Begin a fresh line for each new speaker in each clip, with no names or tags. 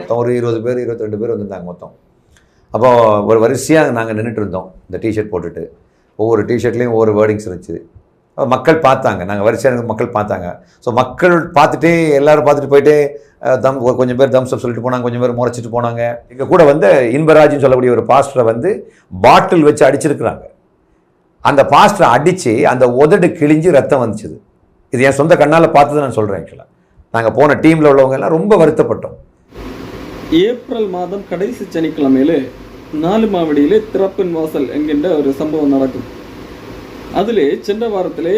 மொத்தம் ஒரு இருபது பேர் இருபத்தி ரெண்டு பேர் வந்திருந்தாங்க மொத்தம். அப்போ ஒரு வரிசையாக நாங்கள் நின்றுட்டு இருந்தோம். இந்த டிஷர்ட் போட்டுட்டு. ஒவ்வொரு டிஷர்ட்லேயும் ஒவ்வொரு வேர்டிங்ஸ் இருந்துச்சு. மக்கள் பார்த்தாங்க. நாங்கள் வரிசையாக மக்கள் பார்த்தாங்க. ஸோ மக்கள் பார்த்துட்டே எல்லோரும் பார்த்துட்டு போயிட்டு தம் கொஞ்சம் பேர் தம்ஸ் அப் சொல்லிட்டு போனாங்க. கொஞ்சம் பேர் முறைச்சிட்டு போனாங்க. எங்கள் கூட வந்து இன்பராஜ்னு சொல்லக்கூடிய ஒரு பாஸ்டரை வந்து பாட்டில் வச்சு அடிச்சிருக்கிறாங்க. அந்த பாஸ்டரை அடித்து அந்த உதடு கிழிஞ்சு ரத்தம் வந்துச்சுது. இது என் சொந்த கண்ணால் பார்த்தது நான் சொல்கிறேன் ஆக்சுவலாக நாங்கள் போன டீமில் உள்ளவங்க எல்லாம் ரொம்ப வருத்தப்பட்டோம்.
ஏப்ரல் மாதம் கடைசி சனிக்கிழமையிலே நாலு மாவடியிலே திறப்பின் வாசல் என்கின்ற ஒரு சம்பவம் நடக்கும். அதிலே சென்ற வாரத்திலே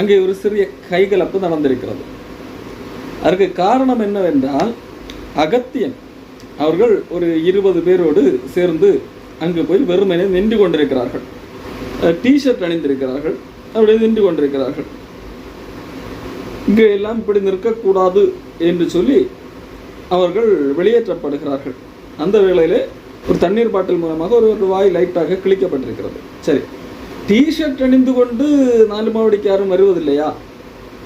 அங்கே ஒரு சிறிய கைகலப்பு நடந்திருக்கிறது. அதற்கு காரணம் என்னவென்றால் அகத்தியன் அவர்கள் ஒரு இருபது பேரோடு சேர்ந்து அங்கு போய் வெறுமனே நின்று கொண்டிருக்கிறார்கள். டிஷர்ட் அணிந்திருக்கிறார்கள். அப்படியே நின்று கொண்டிருக்கிறார்கள். இங்கே எல்லாம் இப்படி நிற்கக்கூடாது என்று சொல்லி அவர்கள் வெளியேற்றப்படுகிறார்கள். அந்த வேளையிலே ஒரு தண்ணீர் பாட்டில் மூலமாக ஒரு ஒரு வாய் லைட்டாக கிழிக்கப்பட்டிருக்கிறது. சரி. டிஷர்ட் அணிந்து கொண்டு நாலு மாவடிக்கு யாரும் வருவதில்லையா?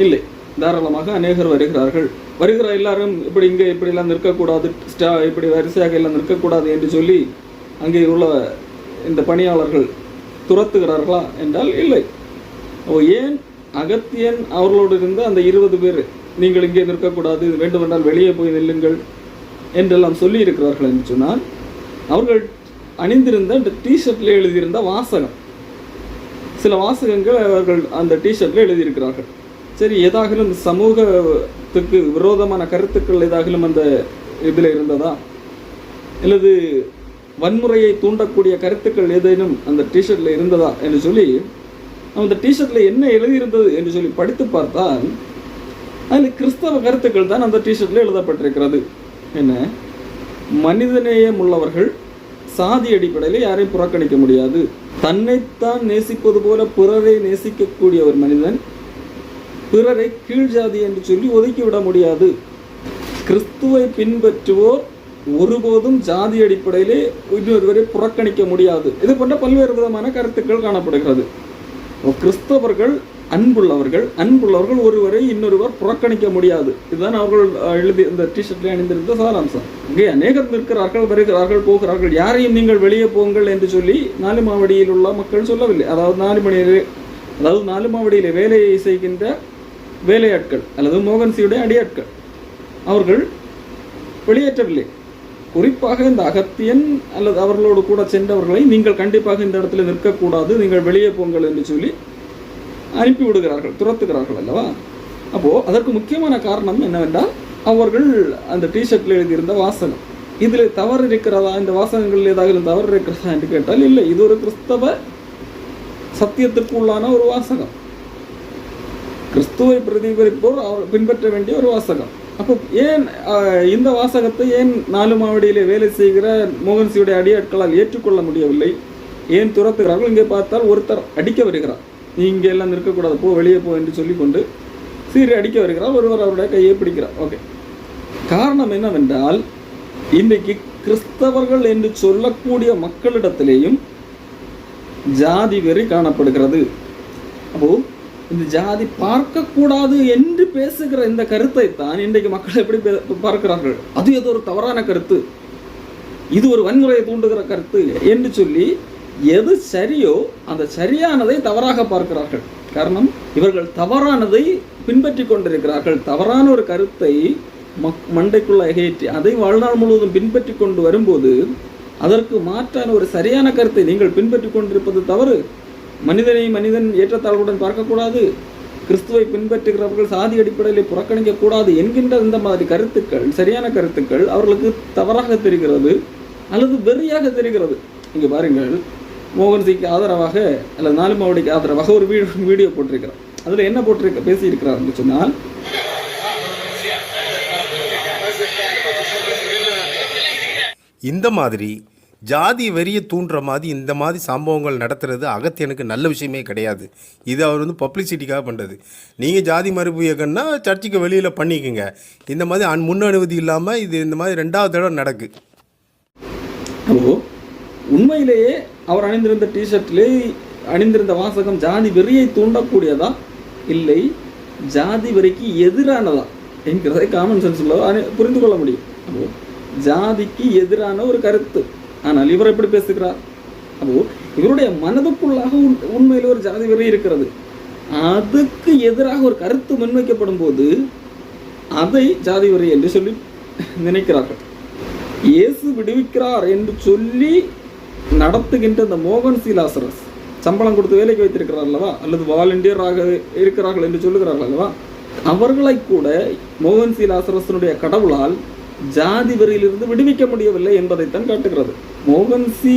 இல்லை. தாராளமாக அநேகர் வருகிறார்கள். வருகிற எல்லாரும் இப்படி இங்கே இப்படிலாம் நிற்கக்கூடாது ஸ்டா இப்படி வரிசையாக எல்லாம் நிற்கக்கூடாது என்று சொல்லி அங்கே உள்ள இந்த பணியாளர்கள் துரத்துகிறார்களா என்றால் இல்லை. ஓ ஏன் அகத்தியன் அவர்களோடு இருந்த அந்த இருபது பேர் நீங்கள் இங்கே நிற்கக்கூடாது வேண்டுமென்றால் வெளியே போய் நில்லுங்கள் என்றெல்லாம் சொல்லி இருக்கிறார்கள் என்று சொன்னால் அவர்கள் அணிந்திருந்த அந்த டிஷர்ட்டில் எழுதியிருந்த வாசகம். சில வாசகங்கள் அவர்கள் அந்த டிஷர்ட்டில் எழுதியிருக்கிறார்கள். சரி ஏதாகிலும் சமூகத்துக்கு விரோதமான கருத்துக்கள் ஏதாகிலும் அந்த இதில் இருந்ததா? அல்லது வன்முறையை தூண்டக்கூடிய கருத்துக்கள் ஏதேனும் அந்த டிஷர்ட்டில் இருந்ததா? என்று சொல்லி அந்த டிஷர்ட்டில் என்ன எழுதியிருந்தது என்று சொல்லி படித்து பார்த்தால் அதில் கிறிஸ்தவ கருத்துக்கள் தான் அந்த டிஷர்ட்டில் எழுதப்பட்டிருக்கிறது. என்ன? மனிதநேயம் உள்ளவர்கள் சாதி அடிப்படையில் யாரையும் புறக்கணிக்க முடியாது. தன்னைத்தான் நேசிப்பது போல பிறரை நேசிக்கக்கூடிய ஒரு மனிதன் பிறரை கீழ் ஜாதி என்று சொல்லி ஒதுக்கிவிட முடியாது. கிறிஸ்துவை பின்பற்றுவோர் ஒருபோதும் ஜாதி அடிப்படையிலே இன்னொருவரை புறக்கணிக்க முடியாது. இது போன்ற பல்வேறு விதமான கருத்துக்கள் காணப்படுகிறது. கிறிஸ்தவர்கள் அன்புள்ளவர்கள் அன்புள்ளவர்கள் ஒருவரை இன்னொருவர் புறக்கணிக்க முடியாது. இதுதான் அவர்கள் எழுதி இந்த டிஷர்ட்ல அணிந்திருந்த சாராம்சம். இங்கே அநேகர் நிற்கிறார்கள் வருகிறார்கள் போகிறார்கள். யாரையும் நீங்கள் வெளியே போங்கள் என்று சொல்லி நாலு மாவடியில் உள்ள மக்கள் சொல்லவில்லை. அதாவது நாலு மணியிலே அதாவது நாலு மாவடியில் வேலையை செய்கின்ற வேலையாட்கள் அல்லது மோகன்சியுடைய அடியாட்கள். அவர்கள் வெளியேற்றவில்லை. குறிப்பாக இந்த அகத்தியன் அல்லது அவர்களோடு கூட சென்றவர்களை நீங்கள் கண்டிப்பாக இந்த இடத்துல நிற்கக்கூடாது நீங்கள் வெளியே போங்கள் என்று சொல்லி அனுப்பி விடுகிறார்கள் துரத்துகிறார்கள் அல்லவா? அப்போ அதற்கு முக்கியமான காரணம் என்னவென்றால் அவர்கள் அந்த டிஷர்ட்டில் எழுதியிருந்த வாசகம். இதில் தவறு இருக்கிறதா? இந்த வாசகங்களில் ஏதாவது தவறு இருக்கிறதா என்று கேட்டால் இல்லை இது ஒரு கிறிஸ்தவ சத்தியத்திற்கு உள்ளான ஒரு வாசகம். கிறிஸ்துவை பிரதிபலிப்போர் அவர் பின்பற்ற வேண்டிய ஒரு வாசகம். அப்போ ஏன் இந்த வாசகத்தை ஏன் நாலு மாவடியிலே வேலை செய்கிற மோகன்சியுடைய அடியாட்களால் ஏற்றுக்கொள்ள முடியவில்லை? ஏன் துரத்துகிறார்கள்? இங்கே பார்த்தால் ஒருத்தர் அடிக்க வருகிறார். நீ இங்கே எல்லாம் நிற்கக்கூடாது. போ வெளியே போ என்று சொல்லிக்கொண்டு சீறி அடிக்க வருகிறார். ஒருவர் அவருடைய கையை பிடிக்கிறார். ஓகே. காரணம் என்னவென்றால் இன்றைக்கு கிறிஸ்தவர்கள் என்று சொல்லக்கூடிய மக்களிடத்திலேயும் ஜாதி வெறி காணப்படுகிறது. அப்போ இந்த ஜாதி பார்க்கக்கூடாது என்று பேசுகிற இந்த கருத்தை தான் இன்றைக்கு மக்கள் எப்படி பே- பார்க்கிறார்கள்? அது ஏதோ ஒரு தவறான கருத்து. இது ஒரு வன்முறையை தூண்டுகிற கருத்து என்று சொல்லி எது சரியோ அந்த சரியானதை தவறாக பார்க்கிறார்கள். காரணம் இவர்கள் தவறானதை பின்பற்றி கொண்டிருக்கிறார்கள். தவறான ஒரு கருத்தை மக் மண்டைக்குள்ள அகேற்றி அதை வாழ்நாள் முழுவதும் பின்பற்றி கொண்டு வரும்போது அதற்கு மாற்றான ஒரு சரியான கருத்தை நீங்கள் பின்பற்றி கொண்டிருப்பது தவறு. மனிதனை மனிதன் ஏற்றத்தாழ்வுடன் பார்க்கக்கூடாது. கிறிஸ்துவை பின்பற்றுகிறவர்கள் சாதி அடிப்படையில் புறக்கணிக்கக்கூடாது என்கின்ற இந்த மாதிரி கருத்துக்கள் சரியான கருத்துக்கள் அவர்களுக்கு தவறாக தெரிகிறது அல்லது வெறியாக தெரிகிறது. இங்கே பாருங்கள் மோகன்சிக்கு ஆதரவாக அல்லது நாலு மாவடிக்கு ஆதரவாக ஒரு வீடியோ வீடியோ போட்டிருக்கிறார். அதில் என்ன போட்டிருக்க பேசியிருக்கிறாருன்னு சொன்னால்
இந்த மாதிரி ஜாதி வெறியை தூண்டுற மாதிரி இந்த மாதிரி சம்பவங்கள் நடத்துறது அகத்தியனுக்கு நல்ல விஷயமே கிடையாது. இது அவர் வந்து பப்ளிசிட்டிக்காக பண்ணுறது நீங்கள் ஜாதி மறுப்பு இயக்கம்னா சர்ச்சுக்கு வெளியில் பண்ணிக்கோங்க. இந்த மாதிரி அன் முன் அனுமதி இல்லாமல் இது இந்த மாதிரி ரெண்டாவது தடவை நடக்கு.
உண்மையிலேயே அவர் அணிந்திருந்த டிஷர்ட்லேயே அணிந்திருந்த வாசகம் ஜாதி வெறியை தூண்டக்கூடியதா? இல்லை ஜாதி வெறிக்கு எதிரானதா? என்கிறதை காமன் சென்ஸ் புரிந்து கொள்ள முடியும். ஜாதிக்கு எதிரான ஒரு கருத்து. ஆனால் இவர் எப்படி பேசுகிறார்? அப்போ இவருடைய மனதுக்குள்ளாக உண்- ஒரு ஜாதி வெறி இருக்கிறது. அதுக்கு எதிராக ஒரு கருத்து முன்வைக்கப்படும் போது அதை ஜாதி வெறி என்று சொல்லி நினைக்கிறார்கள். இயேசு விடுவிக்கிறார் என்று சொல்லி நடத்துகின்ற இந்த மோகன் சீலாசரஸ் சம்பளம் கொடுத்து வேலைக்கு வைத்திருக்கிறார் அல்லவா? அல்லது வாலண்டியராக இருக்கிறார்கள் என்று சொல்லுகிறார்கள் அல்லவா? அவர்களை கூட மோகன் சீலாசரசனுடைய கடவுளால் ஜாதி வரியிலிருந்து விடுவிக்க முடியவில்லை என்பதைத்தான் காட்டுகிறது. மோகன்சி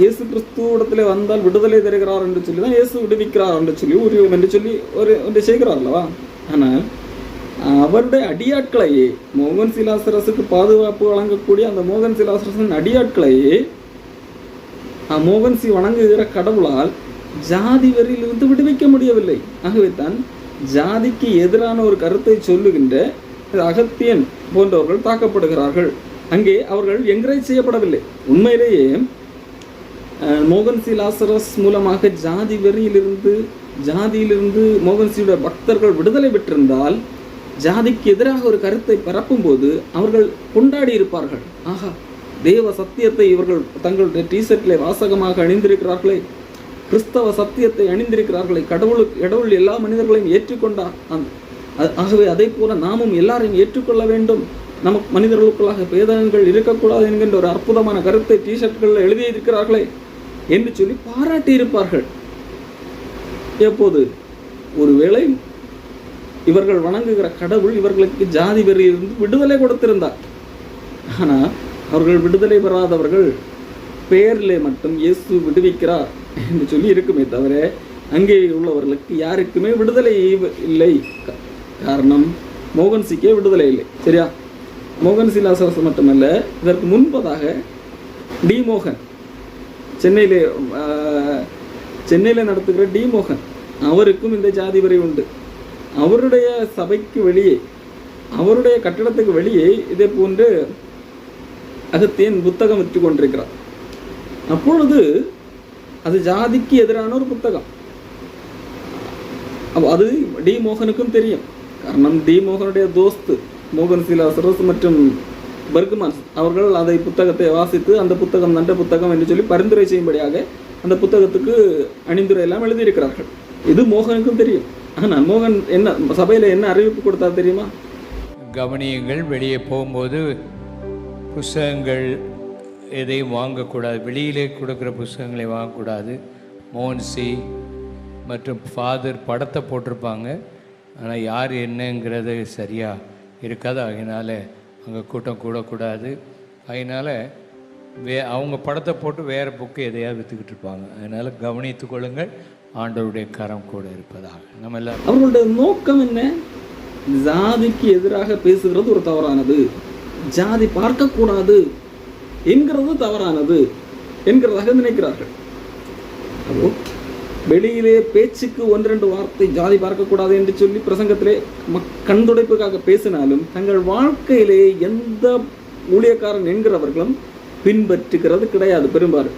இயேசு கிறிஸ்துவிடத்தில் வந்தால் விடுதலை தருகிறார் என்று சொல்லி தான் இயேசு விடுவிக்கிறார் என்று சொல்லி ஒரு என்று சொல்லி ஒரு ஒன்று செய்கிறார் அல்லவா ஆனால் அவருடைய அடியாட்களையே மோகன் சிலாசரசுக்கு பாதுகாப்பு வழங்கக்கூடிய அந்த மோகன் சிலாசரசன் அடியாட்களையே மோகன்சி வணங்குகிற கடவுளால் ஜாதி வரியிலிருந்து விடுவிக்க முடியவில்லை. ஆகவே தான் ஜாதிக்கு எதிரான ஒரு கருத்தை சொல்லுகின்ற அகத்தியன் போன்றவர்கள் தாக்கப்படுகிறார்கள். அங்கே அவர்கள் என்கரேஜ் செய்யப்படவில்லை. உண்மையிலேயே மோகன் சி லாசரஸ் மூலமாக ஜாதி வெறியிலிருந்து ஜாதியிலிருந்து மோகன் பக்தர்கள் விடுதலை பெற்றிருந்தால் ஜாதிக்கு எதிராக ஒரு கருத்தை பரப்பும்போது அவர்கள் கொண்டாடி இருப்பார்கள். ஆஹா தேவ சத்தியத்தை இவர்கள் தங்களுடைய டிஷர்ட்டிலே வாசகமாக அணிந்திருக்கிறார்களே. கிறிஸ்தவ சத்தியத்தை அணிந்திருக்கிறார்களே. கடவுளுக்கு கடவுள் எல்லா மனிதர்களையும் ஏற்றுக்கொண்டார் அந்த- ஆகவே அதே போல நாமும் எல்லாரையும் ஏற்றுக்கொள்ள வேண்டும். நமக்கு மனிதர்களுக்குள்ளாக பேதங்கள் இருக்கக்கூடாது என்கின்ற ஒரு அற்புதமான கருத்தை டிஷர்ட்களில் எழுதியிருக்கிறார்களே என்று சொல்லி பாராட்டி இருப்பார்கள் எப்போது ஒருவேளை இவர்கள் வணங்குகிற கடவுள் இவர்களுக்கு ஜாதி வெறியிலிருந்து விடுதலை கொடுத்திருந்தார். ஆனால் அவர்கள் விடுதலை பெறாதவர்கள் பெயரிலே மட்டும் இயேசு விடுவிக்கிறார் என்று சொல்லி இருக்குமே தவிர அங்கே உள்ளவர்களுக்கு யாருக்குமே விடுதலை இல்லை. காரணம் மோகன் சிக்கே விடுதலை இல்லை. சரியா? மோகன் சிலாசரசு மட்டுமல்ல இதற்கு முன்பதாக டி மோகன் சென்னையிலே ஆஹ், சென்னையில நடத்துகிற டி மோகன் அவருக்கும் இந்த ஜாதி வரை உண்டு. அவருடைய சபைக்கு வெளியே அவருடைய கட்டடத்துக்கு வெளியே இதே போன்று அகத்தியன் புத்தகம் விற்று கொண்டிருக்கிறார். அப்பொழுது அது ஜாதிக்கு எதிரான ஒரு புத்தகம். அது டி மோகனுக்கும் தெரியும். காரணம் டி மோகனுடைய தோஸ்து மோகன் சிலாசரஸ் மற்றும் பர்குமான்ஸ் அவர்கள் அதை புத்தகத்தை வாசித்து அந்த புத்தகம் நல்ல புத்தகம் என்று சொல்லி பரிந்துரை செய்யும்படியாக அந்த புத்தகத்துக்கு அணிந்துரை எல்லாம் எழுதியிருக்கிறார்கள் இது மோகனுக்கும் தெரியும் ஆனால் மோகன் என்ன சபையில் என்ன அறிவிப்பு கொடுத்தா தெரியுமா
கவனியங்கள் வெளியே போகும்போது புஸ்தகங்கள் எதையும் வாங்கக்கூடாது வெளியிலே கொடுக்குற புஸ்தகங்களை வாங்கக்கூடாது மோன்சி மற்றும் ஃபாதர் படத்தை போட்டிருப்பாங்க ஆனால் யார் என்னங்கிறது சரியாக இருக்காது. அதனால் அங்கே கூட்டம் கூடக்கூடாது. அதனால் வே அவங்க படத்தை போட்டு வேறு புக்கு எதையாவது விற்றுக்கிட்டு இருப்பாங்க. அதனால் கவனித்துக் கொள்ளுங்கள். ஆண்டவருடைய கரம் கூட இருப்பதாக. நம்ம எல்லாம்
அவர்களுடைய நோக்கம் என்ன? ஜாதிக்கு எதிராக பேசுகிறது ஒரு தவறானது. ஜாதி பார்க்கக்கூடாது என்கிறது தவறானது என்கிறதாக நினைக்கிறார்கள். அப்போ வெளியிலே பேச்சுக்கு ஒன்றிரண்டு வார்த்தை ஜாதி பார்க்கக்கூடாது என்று சொல்லி பிரசங்கத்திலே மக் கண்துடைப்புக்காக பேசினாலும் தங்கள் வாழ்க்கையிலே எந்த ஊழியக்காரன் என்கிறவர்களும் பின்பற்றுகிறது கிடையாது பெரும்பாலும்.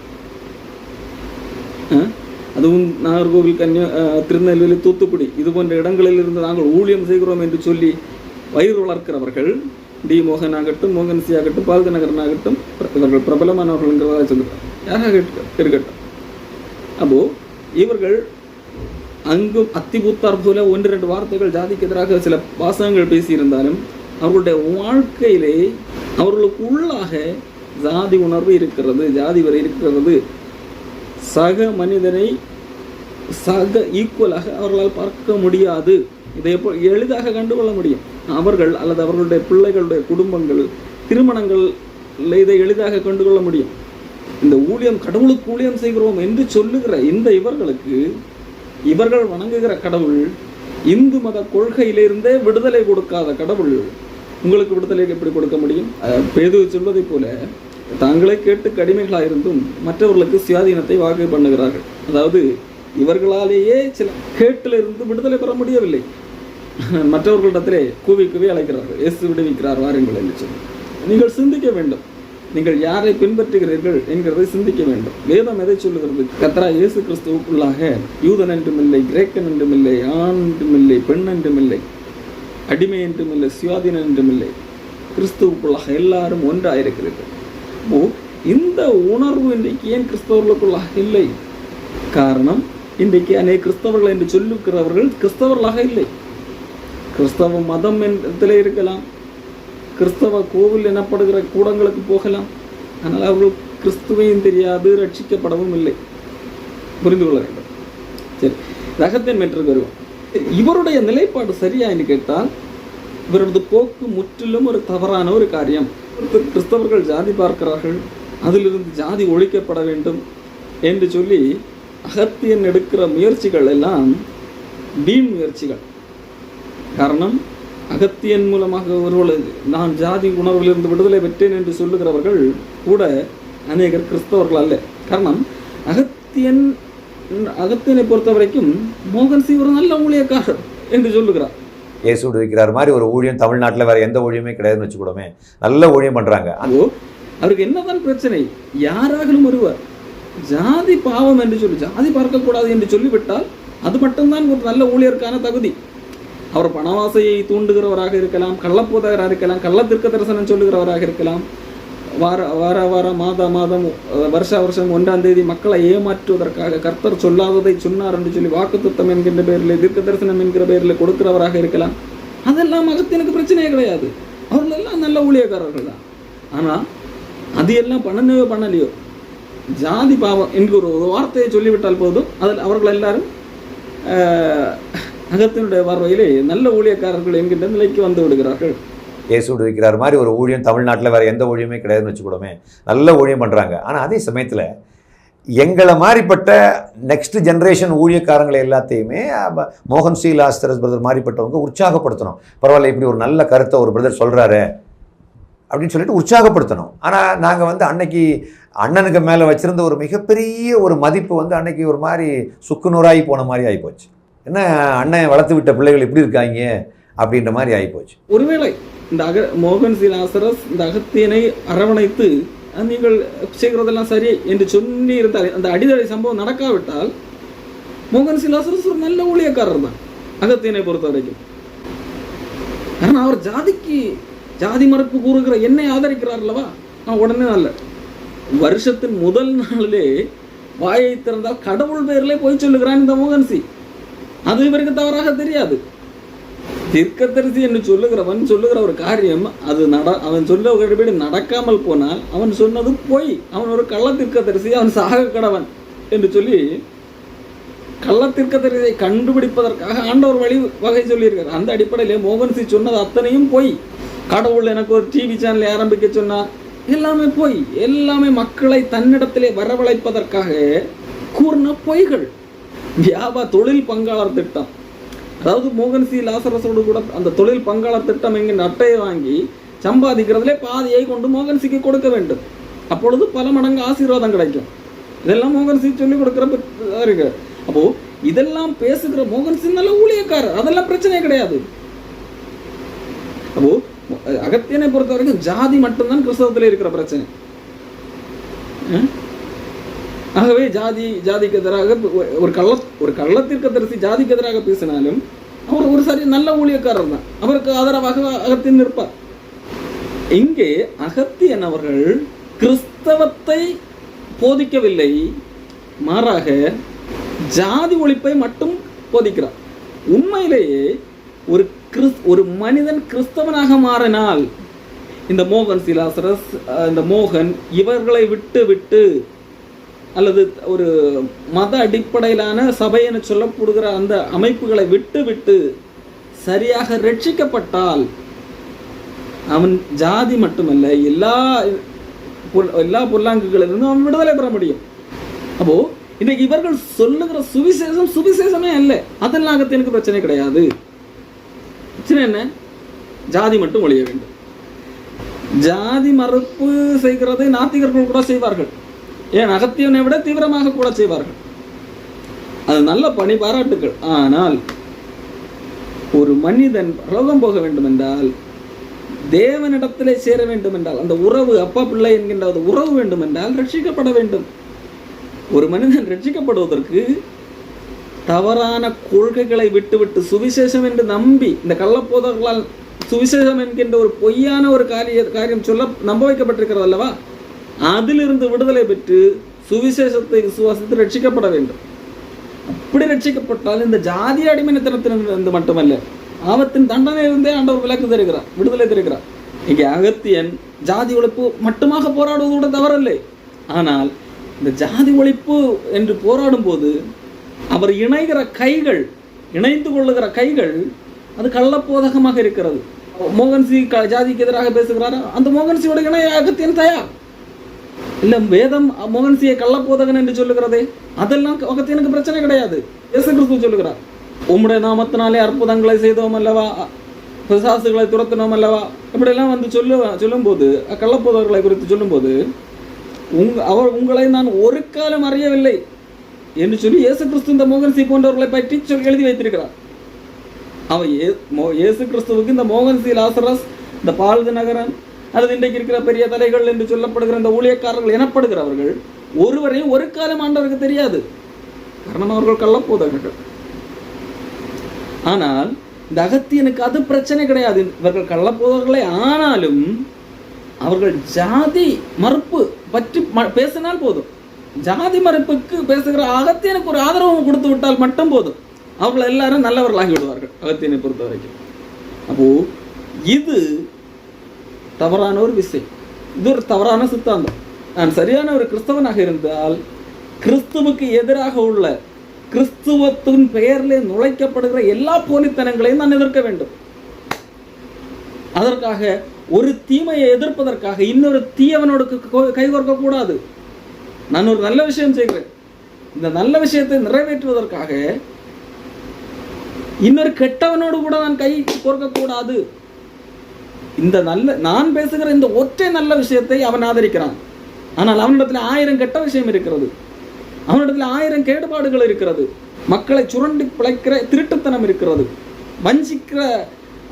அதுவும் நாகர்கோவில் கன்னியா திருநெல்வேலி தூத்துக்குடி. இது போன்ற இடங்களில் இருந்து நாங்கள் ஊழியம் செய்கிறோம் என்று சொல்லி வயிறு வளர்க்கிறவர்கள் டி. மோகன் ஆகட்டும் மோகன் சி. ஆகட்டும் பால்கநகரன் ஆகட்டும் இவர்கள் பிரபலமானவர்கள் என்கிறதாக சொல்லுகிறார். யாராக இருக்கட்டும் அப்போது இவர்கள் அங்கும் அத்திபுத்தார் போல ஒன்று ரெண்டு வார்த்தைகள் ஜாதிக்கு எதிராக சில வாசகங்கள் பேசியிருந்தாலும் அவர்களுடைய வாழ்க்கையிலே அவர்களுக்கு உள்ளாக ஜாதி உணர்வு இருக்கிறது ஜாதி வரை இருக்கிறது. சக மனிதனை சக ஈக்குவலாக அவர்களால் பார்க்க முடியாது. இதை எப்போ எளிதாக கண்டுகொள்ள முடியும். அவர்கள் அல்லது அவர்களுடைய பிள்ளைகளுடைய குடும்பங்கள் திருமணங்கள் இதை எளிதாக கண்டுகொள்ள முடியும். இந்த ஊழியம் கடவுளுக்கு ஊழியம் செய்கிறோம் என்று சொல்லுகிற இந்த இவர்களுக்கு இவர்கள் வணங்குகிற கடவுள் இந்து மத கொள்கையிலிருந்தே விடுதலை கொடுக்காத கடவுள் உங்களுக்கு விடுதலை எப்படி கொடுக்க முடியும்? பேது சொல்வதைப் போல தாங்களே கேட்டு கடிமைகளாக இருந்தும் மற்றவர்களுக்கு சுயாதீனத்தை வாக்கு பண்ணுகிறார்கள். அதாவது இவர்களாலேயே சில கேட்டிலிருந்து விடுதலை பெற முடியவில்லை. மற்றவர்களிடத்திலே கூவி கூவி அழைக்கிறார்கள். இயேசு விடுவிக்கிறார் வாருங்கள் என்று சொல்லி. நீங்கள் சிந்திக்க வேண்டும். நீங்கள் யாரை பின்பற்றுகிறீர்கள் என்கிறதை சிந்திக்க வேண்டும். வேதம் எதை சொல்லுகிறது? கத்ரா இயேசு கிறிஸ்துவுக்குள்ளாக யூதன் என்றுமில்லை கிரேக்கன் என்றும் இல்லை ஆண் என்றும் இல்லை பெண் என்றுமில்லை அடிமை என்றுமில்லை சுயாதீனம் என்றுமில்லை கிறிஸ்துவுக்குள்ளாக எல்லாரும் ஒன்றாயிருக்கிறீர்கள். ஓ இந்த உணர்வு இன்றைக்கு ஏன் கிறிஸ்தவர்களுக்குள்ளாக இல்லை? காரணம் இன்றைக்கு அநேக கிறிஸ்தவர்கள் என்று சொல்லுகிறவர்கள் கிறிஸ்தவர்களாக இல்லை. கிறிஸ்தவ மதம் என்றிலே இருக்கலாம் கிறிஸ்தவ கோவில் எனப்படுகிற கூடங்களுக்கு போகலாம். ஆனால் அவர்கள் கிறிஸ்துவையும் தெரியாது ரட்சிக்கப்படவும் இல்லை. புரிந்து கொள்ள வேண்டும். சரி ரகத்தின் மெற்றுக்கு வருவோம். இவருடைய நிலைப்பாடு சரியா கேட்டால் இவரது போக்கு முற்றிலும் ஒரு தவறான ஒரு காரியம். கிறிஸ்தவர்கள் ஜாதி பார்க்கிறார்கள் அதிலிருந்து ஜாதி ஒழிக்கப்பட வேண்டும் என்று சொல்லி அகத்தியன் எடுக்கிற முயற்சிகள் எல்லாம் வீண் முயற்சிகள். காரணம் அகத்தியன் மூலமாக ஒருவளை நான் ஜாதி உணர்விலிருந்து விடுதலை பெற்றேன் என்று சொல்லுகிறவர்கள் கூட அநேகர் கிறிஸ்தவர்கள் அல்ல. காரணம் அகத்தியன் அகத்தியனை பொறுத்த வரைக்கும் மோகன் சி ஒரு நல்ல ஊழியக்காரர் என்று சொல்லுகிறார்.
இயேசு விடுவிக்கிறார் மாதிரி ஒரு ஊழியம் தமிழ்நாட்டில் வேற எந்த ஊழியமே கிடையாதுன்னு வச்சுக்கூடமே நல்ல ஊழியம் பண்றாங்க.
அதோ அவருக்கு என்னதான் பிரச்சனை? யாராகலும் ஒருவர் ஜாதி பாவம் என்று சொல்லி ஜாதி பார்க்கக்கூடாது என்று சொல்லிவிட்டால் அது மட்டும்தான் ஒரு நல்ல ஊழியருக்கான தகுதி. அவர் பணவாசையை தூண்டுகிறவராக இருக்கலாம் கள்ளப்போதகராக இருக்கலாம் கள்ள தீர்க்க தரிசனம் சொல்லுகிறவராக இருக்கலாம். வார வார வார மாத மாதம் வருஷ வருஷம் ஒன்றாம் தேதி மக்களை ஏமாற்றுவதற்காக கர்த்தர் சொல்லாததை சொன்னார் என்று சொல்லி வாக்குத்தத்தம் என்கின்ற பெயரில் தீர்க்க தரிசனம் என்கிற பெயரில் கொடுக்கிறவராக இருக்கலாம். அதெல்லாம் அகத்தியனுக்கு பிரச்சனையே கிடையாது. அவர்கள் எல்லாம் நல்ல ஊழியக்காரர்கள் தான். ஆனால் அது எல்லாம் பண்ணலையோ பண்ணலையோ? ஜாதி பாவம் என்கிற ஒரு வார்த்தையை சொல்லிவிட்டால் போதும். அதில் அவர்கள் எல்லாரும் அகத்தினுடைய பார்வையிலே நல்ல ஊழியக்காரர்கள் என்கின்ற நிலைக்கு வந்து விடுகிறார்கள்.
இயேசு விடுவிக்கிறார் மாதிரி ஒரு ஊழியம் தமிழ்நாட்டில் வேறு எந்த ஊழியமே கிடையாதுன்னு வச்சுக்கூடமே நல்ல ஊழியம் பண்ணுறாங்க ஆனால் அதே சமயத்தில் எங்களை மாதிரிப்பட்ட நெக்ஸ்ட் ஜென்ரேஷன் ஊழியக்காரங்களை எல்லாத்தையுமே மோகன் சி. லாஸ்தரஸ் பிரதர் மாதிரிப்பட்டவங்க உற்சாகப்படுத்தணும். பரவாயில்ல இப்படி ஒரு நல்ல கருத்தை ஒரு பிரதர் சொல்கிறாரு அப்படின்னு சொல்லிட்டு உற்சாகப்படுத்தணும். ஆனால் நாங்கள் வந்து அன்னைக்கு அண்ணனுக்கு மேலே வச்சுருந்த ஒரு மிகப்பெரிய ஒரு மதிப்பு வந்து அன்னைக்கு ஒரு மாதிரி சுக்குநூறாகி போன மாதிரி ஆகிப்போச்சு என்ன அண்ணன் வளர்த்து விட்ட பிள்ளைகள் எப்படி இருக்காங்க அப்படின்ற மாதிரி ஆகிப்போச்சு
ஒருவேளை இந்த அக மோகன் சி இந்த அகத்தியனை அரவணைத்து நீங்கள் செய்கிறதெல்லாம் சரி என்று சொல்லி இருந்தால் அந்த அடிதடை சம்பவம் நடக்காவிட்டால் மோகன் சி ஒரு நல்ல ஊழியக்காரர் தான் அகத்தியனை பொறுத்த வரைக்கும். ஆனால் அவர் ஜாதிக்கு ஜாதி மறுப்பு கூறுகிற என்னை ஆதரிக்கிறார் அல்லவா? நான் உடனே அல்ல. வருஷத்தின் முதல் நாளிலே வாயை திறந்தால் கடவுள் பெயரிலே போய் சொல்லுகிறான் இந்த மோகன் சி. அது இவருக்கு தவறாக தெரியாது. தீர்க்கதரிசி என்று சொல்லுகிறவன் சொல்லுகிற ஒரு காரியம் அது நட அவன் சொல்லுகிறபடி நடக்காமல் போனால் அவன் சொன்னது பொய். அவன் ஒரு கள்ள தீர்க்கதரிசி அவன் சாக கடவன் என்று சொல்லி கள்ள தீர்க்கதரிசியை கண்டுபிடிப்பதற்காக ஆண்டவர் வழி வகை சொல்லியிருக்கார் அந்த அடிப்படையிலே மோகன் சி சொன்னது அத்தனையும் பொய். கடவுள் எனக்கு ஒரு டிவி சேனலை ஆரம்பிக்க சொன்னார். எல்லாமே பொய். எல்லாமே மக்களை தன்னிடத்திலே வரவழைப்பதற்காக கூறின பொய்கள். வியாபார தொழில் பங்காளர் திட்டம். அதாவது மோகன் சி. லாசரசோடு கூட அந்த தொழில் பங்காளர் திட்டம் எங்கே அட்டையை வாங்கி சம்பாதிக்கிறதுலே பாதியை கொண்டு மோகன் சிக்கு கொடுக்க வேண்டும். அப்பொழுது பல மடங்கு ஆசீர்வாதம் கிடைக்கும். இதெல்லாம் மோகன் சி சொல்லி கொடுக்குற இருக்கு. அப்போ இதெல்லாம் பேசுகிற மோகன் சிங் நல்ல ஊழியக்காரர். அதெல்லாம் பிரச்சனையே கிடையாது. அப்போ அகத்தியனை பொறுத்த வரைக்கும் ஜாதி மட்டும்தான் கிறிஸ்தவத்தில் இருக்கிற பிரச்சனை. ஆகவே ஜாதி ஜாதிக்கு எதிராக ஒரு கள்ள ஒரு கள்ளத்திற்கு தரிசி ஜாதிக்கு எதிராக பேசினாலும் அவர் ஒரு சரி நல்ல ஊழியக்காரர் தான். அவருக்கு ஆதரவாக அகத்தியன் நிற்பார். இங்கே அகத்தியன் அவர்கள் கிறிஸ்தவத்தை போதிக்கவில்லை. மாறாக ஜாதி ஒழிப்பை மட்டும் போதிக்கிறார். உண்மையிலேயே ஒரு கிறிஸ் ஒரு மனிதன் கிறிஸ்தவனாக மாறினால் இந்த மோகன் சிலாசரஸ் இந்த மோகன் இவர்களை விட்டு விட்டு அல்லது ஒரு மத அடிப்படையிலான சபை என சொல்லப்படுகிற அந்த அமைப்புகளை விட்டு விட்டு சரியாக ரட்சிக்கப்பட்டால் அவன் ஜாதி மட்டுமல்ல எல்லா எல்லா பொல்லாங்குகளிலிருந்தும் அவன் விடுதலை பெற முடியும். அப்போ இன்னைக்கு இவர்கள் சொல்லுகிற சுவிசேஷம் சுவிசேஷமே அல்ல. அதெல்லாம் எனக்கு பிரச்சனை கிடையாது. பிரச்சனை என்ன? ஜாதி மட்டும் ஒழிய வேண்டும். ஜாதி மறுப்பு செய்கிறதை நாத்திகர்கள் கூட செய்வார்கள். ஏன் அகத்தியனை விட தீவிரமாக கூட செய்வார்கள். அது நல்ல பணி பாராட்டுகள் ஆனால் ஒரு மனிதன் ரோகம் போக வேண்டும் என்றால் தேவனிடத்திலே சேர வேண்டும் என்றால் அந்த உறவு அப்பா பிள்ளை என்கின்ற அந்த உறவு வேண்டும் என்றால் ரட்சிக்கப்பட வேண்டும். ஒரு மனிதன் ரட்சிக்கப்படுவதற்கு தவறான கொள்கைகளை விட்டுவிட்டு சுவிசேஷம் என்று நம்பி இந்த கள்ளப்போதர்களால் சுவிசேஷம் என்கின்ற ஒரு பொய்யான ஒரு காரிய காரியம் சொல்ல நம்ப வைக்கப்பட்டிருக்கிறது அல்லவா அதிலிருந்து விடுதலை பெற்று சுவிசேஷத்தை விசுவாசித்து ரட்சிக்கப்பட வேண்டும். அப்படி ரட்சிக்கப்பட்டால் இந்த ஜாதி அடிமைத்தனத்திலிருந்து மட்டுமல்ல ஆபத்தின் தண்டனையிலிருந்தே ஆண்டவர் விலக்கு தருகிறார் விடுதலை தருகிறார். இங்கே அகத்தியன் ஜாதி ஒழிப்பு மட்டுமாக போராடுவது கூட தவறில்லை. ஆனால் இந்த ஜாதி ஒழிப்பு என்று போராடும் போது அவர் இணைகிற கைகள் இணைந்து கொள்ளுகிற கைகள் அது கள்ளப்போதகமாக இருக்கிறது. மோகன்சி க- ஜாதிக்கு எதிராக பேசுகிறாரா? அந்த மோகன்சியோட இணைய அகத்தியன் தயார். இல்லை வேதம் மோகன்சியை கள்ளப்போதகன் என்று சொல்லுகிறதே அதெல்லாம் எனக்கு பிரச்சனை கிடையாது. இயேசு கிறிஸ்து சொல்லுகிறார் உம்முடைய நாமத்தினாலே அற்புதங்களை செய்தோம் அல்லவா? பிசாசுகளை துரத்தினோம் அல்லவா? இப்படியெல்லாம் வந்து சொல்லு சொல்லும்போது கள்ளப்போதகர்களை குறித்து சொல்லும்போது உங் அவர் உங்களை நான் ஒரு காலம் அறியவில்லை என்று சொல்லி இயேசு கிறிஸ்து இந்த மோகன்சி போன்றவர்களை பற்றி சொல்லி எழுதி வைத்திருக்கிறார். அவன் ஏ மோ- இயேசு கிறிஸ்துவுக்கு இந்த மோகன்சி லாசரஸ் இந்த பால்து நகரன் அல்லது இன்றைக்கு இருக்கிற பெரிய தலைகள் என்று சொல்லப்படுகிற இந்த ஊழியக்காரர்கள் எனப்படுகிறவர்கள் ஒருவரையும் ஒரு காலம் ஆண்டவருக்கு தெரியாது. காரணம் அவர்கள் கள்ளப்போதகர்கள் ஆனால் இந்த அகத்தியனுக்கு அது பிரச்சனை கிடையாது. இவர்கள் கள்ளப்போதர்களே ஆனாலும் அவர்கள் ஜாதி மறுப்பு பற்றி ம- பேசினால் போதும். ஜாதி மறுப்புக்கு பேசுகிற அகத்தியனுக்கு ஒரு ஆதரவு கொடுத்து விட்டால் மட்டும் போதும். அவர்கள் எல்லாரும் நல்லவர்களாகி விடுவார்கள் அகத்தியனை பொறுத்த வரைக்கும் அப்போ இது தவறான ஒரு விஷயம் இது ஒரு தவறான சித்தாந்தம். நான் சரியான ஒரு கிறிஸ்தவனாக இருந்தால் கிறிஸ்துவுக்கு எதிராக உள்ள கிறிஸ்துவத்தின் பெயரிலே நுழைக்கப்படுகிற எல்லா போலித்தனங்களையும் நான் எதிர்க்க வேண்டும். அதற்காக ஒரு தீமையை எதிர்ப்பதற்காக இன்னொரு தீயவனோடு க- கைகோர்க்க கூடாது நான் ஒரு நல்ல விஷயம் செய்கிறேன். இந்த நல்ல விஷயத்தை நிறைவேற்றுவதற்காக இன்னொரு கெட்டவனோடு கூட நான் கை கோர்க்கக்கூடாது. இந்த நல்ல நான் பேசுகிற இந்த ஒற்றை நல்ல விஷயத்தை அவன் ஆதரிக்கிறான். ஆனால் அவனிடத்தில் ஆயிரம் கெட்ட விஷயம் இருக்கிறது. அவனிடத்தில் ஆயிரம் கேடுபாடுகள் இருக்கிறது. மக்களை சுரண்டி பிழைக்கிற திருட்டுத்தனம் இருக்கிறது. வஞ்சிக்கிற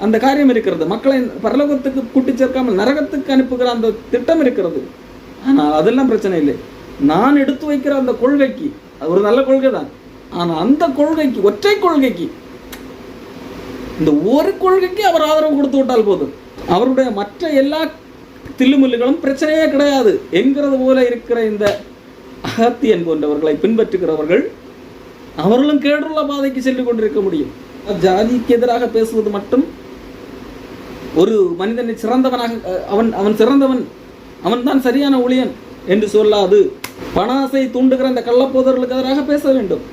அந்த காரியம் இருக்கிறது. மக்களை பரலோகத்துக்கு கூட்டி சேர்க்காமல் நரகத்துக்கு அனுப்புகிற அந்த திட்டம் இருக்கிறது. ஆனால் அதெல்லாம் பிரச்சனை இல்லை. நான் எடுத்து வைக்கிற அந்த கொள்கைக்கு அது ஒரு நல்ல கொள்கை தான் ஆனால் அந்த கொள்கைக்கு ஒற்றை கொள்கைக்கு இந்த ஒரு கொள்கைக்கு அவர் ஆதரவு கொடுத்து விட்டால் போதும். அவருடைய மற்ற எல்லா தில்லுமுல்லுகளும் பிரச்சனையே கிடையாது. என்கிறது போல இருக்கிற இந்த அகத்தியன் போன்றவர்களை பின்பற்றுகிறவர்கள் அவர்களும் கேடுள்ள பாதைக்கு சென்று கொண்டிருக்க முடியும். ஜாதிக்கு எதிராக பேசுவது மட்டும் ஒரு மனிதனை சிறந்தவனாக அவன் அவன் சிறந்தவன் அவன் தான் சரியான ஊழியன் என்று சொல்லாது. பணாசை தூண்டுகிற அந்த கள்ளப்போதர்களுக்கு எதிராக பேச வேண்டும்.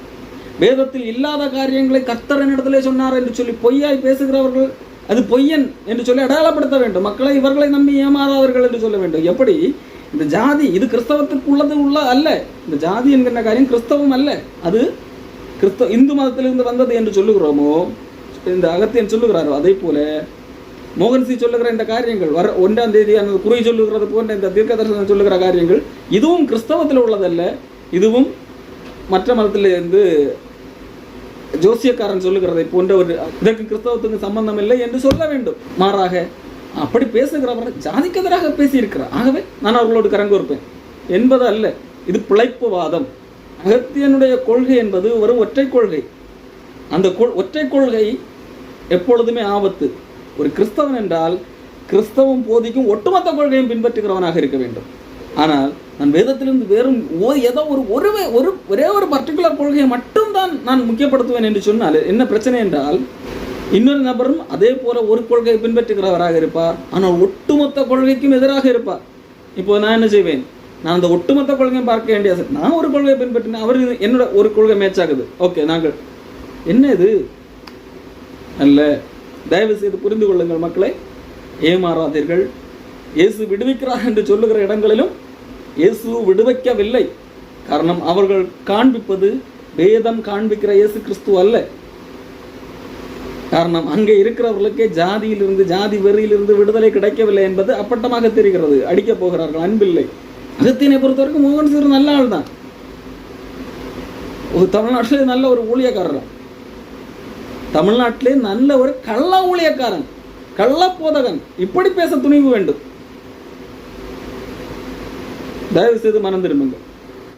வேதத்தில் இல்லாத காரியங்களை கர்த்தரனிடத்திலே சொன்னார் என்று சொல்லி பொய்யாய் பேசுகிறவர்கள் அது பொய்யன் என்று சொல்லி அடையாளப்படுத்த வேண்டும். மக்களை இவர்களை நம்பி ஏமாறாதவர்கள் என்று சொல்ல வேண்டும். எப்படி? இந்த ஜாதி இது கிறிஸ்தவத்துக்கு உள்ளது உள்ள அல்ல. இந்த ஜாதி என்கிற காரியம் கிறிஸ்தவம் அல்ல. அது கிறிஸ்தவ இந்து மதத்திலிருந்து வந்தது என்று சொல்லுகிறோமோ? இந்த அகத்தியன் சொல்லுகிறாரோ? அதே போல மோகன்சி சொல்லுகிற இந்த காரியங்கள் வர ஒன்றாம் தேதி அந்த குறி சொல்லுகிறது போன்ற இந்த தீர்க்க தரிசனம் சொல்லுகிற காரியங்கள் இதுவும் கிறிஸ்தவத்தில் உள்ளதல்ல. இதுவும் மற்ற மதத்திலிருந்து ஜோசியக்காரன் சொல்லுகிறதை போன்ற ஒரு இதற்கு கிறிஸ்தவத்துக்கு சம்பந்தம் இல்லை என்று சொல்ல வேண்டும். மாறாக அப்படி பேசுகிறவர் ஜாதிக்கு எதிராக பேசியிருக்கிறார். ஆகவே நான் அவர்களோடு கரங்கோர்ப்பேன். என்பது அல்ல இது பிழைப்புவாதம். அகத்தியனுடைய கொள்கை என்பது ஒரு ஒற்றை கொள்கை. அந்த கொள் ஒற்றை கொள்கை எப்பொழுதுமே ஆபத்து. ஒரு கிறிஸ்தவன் என்றால் கிறிஸ்தவம் போதிக்கும் ஒட்டுமொத்த கொள்கையும் பின்பற்றுகிறவனாக இருக்க வேண்டும். ஆனால் நான் வேதத்திலிருந்து வெறும் ஓ ஏதோ ஒரு ஒரு ஒரு ஒரே ஒரு பர்டிகுலர் கொள்கையை மட்டும்தான் நான் முக்கியப்படுத்துவேன் என்று சொன்னால் என்ன பிரச்சனை என்றால் இன்னொரு நபரும் அதே போல ஒரு கொள்கையை பின்பற்றுகிறவராக இருப்பார் ஆனால் ஒட்டுமொத்த கொள்கைக்கும் எதிராக இருப்பார். இப்போ நான் என்ன செய்வேன்? நான் அந்த ஒட்டுமொத்த கொள்கையும் பார்க்க வேண்டிய நான் ஒரு கொள்கையை பின்பற்றினேன் அவர் என்னோட ஒரு கொள்கை மேட்ச் ஆகுது. ஓகே நாங்கள். என்ன இது? அல்ல தயவு செய்து புரிந்து கொள்ளுங்கள் மக்களை ஏமாறாதீர்கள். இயேசு விடுவிக்கிறார் என்று சொல்லுகிற இடங்களிலும் இயேசு விடுவிக்கவில்லை. காரணம் அவர்கள் காண்பிப்பது வேதம் காண்பிக்கிற இயேசு கிறிஸ்து அல்ல. காரணம் அங்கே இருக்கிறவர்களுக்கே ஜாதியிலிருந்து ஜாதி வெறியிலிருந்து விடுதலை கிடைக்கவில்லை என்பது அப்பட்டமாக தெரிகிறது. அடிக்கப் போகிறார்கள் அன்பில்லை. அகத்தியனை பொறுத்தவரைக்கும் மோகன் சிறு நல்ல ஆள் தான் ஒரு தமிழ்நாட்டிலே நல்ல ஒரு ஊழியக்காரர். தமிழ்நாட்டிலே நல்ல ஒரு கள்ள ஊழியக்காரன் கள்ளப்போதகன் இப்படி பேச துணிவு வேண்டும். தயவு செய்து மனம் திரும்புங்கள்